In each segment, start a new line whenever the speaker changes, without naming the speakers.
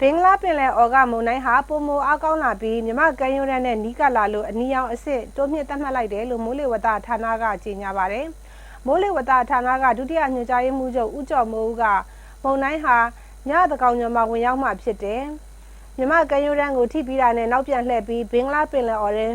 ဘင်္ဂလားပင်လယ်အော်ကမုန်တိုင်းဟာပုံမအားကောင်းလာပြီးမြမကမ်းရိုးတန်းနဲ့နီးကပ်လာလို့အနီရောင်အဆင့်တိုးမြင့်သတ်မှတ်လိုက်တယ်လို့မိုးလေဝသဌာနကကြေညာပါတယ်။မိုးလေဝသဌာနကဒုတိယညွှန်ကြားရေးမှူးချုပ်ဦးကျော်မိုးဦးကမုန်တိုင်းဟာညသကောင်ညမှာဝင်ရောက်မှဖြစ်တယ်။မြမကမ်းရိုးတန်းကိုထိပြီးတာနဲ့နောက်ပြန်လှည့်ပြီးဘင်္ဂလားပင်လယ်အော်ထဲ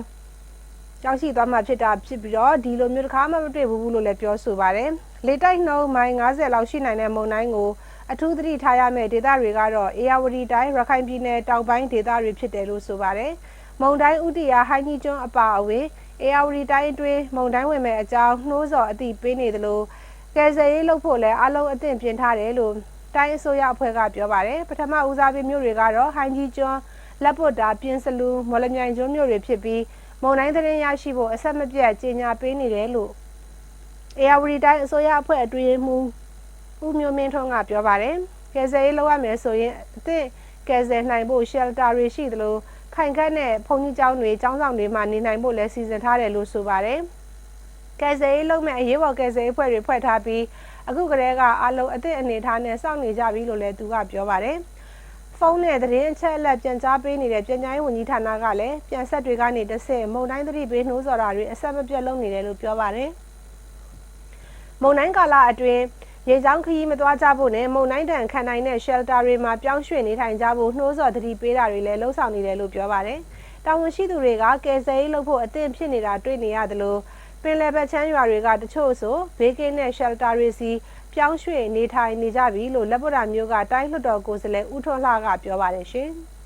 ရောက်ရှိသွားမှဖြစ်တာဖြစ်ပြီးတော့ဒီလိုမျိုးတစ်ခါမှမတွေ့ဘူးလို့လည်းပြောဆိုပါတယ်။လေတိုက်နှုန်းမိုင်90လောက်ရှိနိုင်တဲ့မုန်တိုင်းကို အထူးသတိထားရမယ့်ဒေသတွေကတော့အေယာဝတီတိုင်းရခိုင်ပြည်နယ်တောင်ပိုင်းဒေသတွေဖြစ်တယ်လို့ဆိုပါတယ်။မုန်တိုင်းဥတီယာဟိုင်းကြီးကျွန်းအပါအဝင်အေယာဝတီတိုင်းအတွင်းမုန်တိုင်းဝင်မဲ့အကြောင်းနှိုးဆော်အသိပေးနေသလိုကယ်ဆယ်ရေးလုပ်ဖို့လည်းအလုံးအသင့်ပြင်ထားတယ်လို့တိုင်းအစိုးရအဖွဲ့ကပြောပါတယ်။ပထမဦးစားပေးမြို့တွေကတော့ဟိုင်းကြီးကျွန်းလက်ပွတ်တာပြင်စလူမော်လမြိုင်ကျွန်းမြို့တွေဖြစ်ပြီးမုန်တိုင်းသတင်းရရှိဖို့အဆက်မပြတ်ကြေညာပေးနေတယ်လို့အေယာဝတီတိုင်းအစိုးရအဖွဲ့အတွင်းမှူး ဦးမျိုးမင်းထွန်းကပြောပါတယ်။ကယ်ဆယ်ရေးလုပ်ရမယ်ဆိုရင်အသင့်ကယ်ဆယ်နိုင်ဖို့ shelter တွေရှိသလိုခိုင်ခန့်တဲ့ဘုံကြီးကျောင်းတွေကျောင်းဆောင်တွေမှာနေနိုင်ဖို့လည်းစီစဉ်ထားတယ်လို့ဆိုပါတယ်။ကယ်ဆယ်ရေးလုပ်မဲ့အရေးပေါ်ကယ်ဆယ်ရေးအဖွဲ့တွေဖွဲ့ထားပြီးအခုကတည်းကအလုံးအသင့်အနေထားနဲ့စောင့်နေကြပြီလို့လည်းသူကပြောပါတယ်။ဖုန်းနဲ့သတင်းအချက်အလက်ပြန်ကြားပေးနေတဲ့ပြန်ကြားရေးဝန်ကြီးဌာနကလည်းပြန်ဆက်တွေကနေတစ်ဆင့်မုံတိုင်းသတိပေးနှိုးဆော်တာတွေအဆက်မပြတ်လုပ်နေတယ်လို့ပြောပါတယ်။မုံတိုင်းကာလအတွင်း ရေချောင်းခရီးမသွားကြဖို့နဲ့မုံတိုင်းတန်ခံနိုင်တဲ့ shelter တွေမှာပြောင်းရွှေ့နေထိုင်ကြဖို့နှိုးဆော်သတိပေးတာတွေလည်းလှုံ့ဆော်နေတယ်လို့ပြောပါတယ်။တာဝန်ရှိသူတွေကကယ်ဆယ်ရေးလုပ်ဖို့အသင့်ဖြစ်နေတာတွေ့နေရသလိုပင်လယ်ဘက်ချမ်းရွာတွေကတချို့ဆိုဘေးကင်းတဲ့ shelter တွေစီပြောင်းရွှေ့နေထိုင်နေကြပြီလို့လက်ပတာမျိုးကတိုင်းလွှတ်တော်ကိုယ်စားလှယ်ဦးထွန်းလှကပြောပါတယ်ရှင်။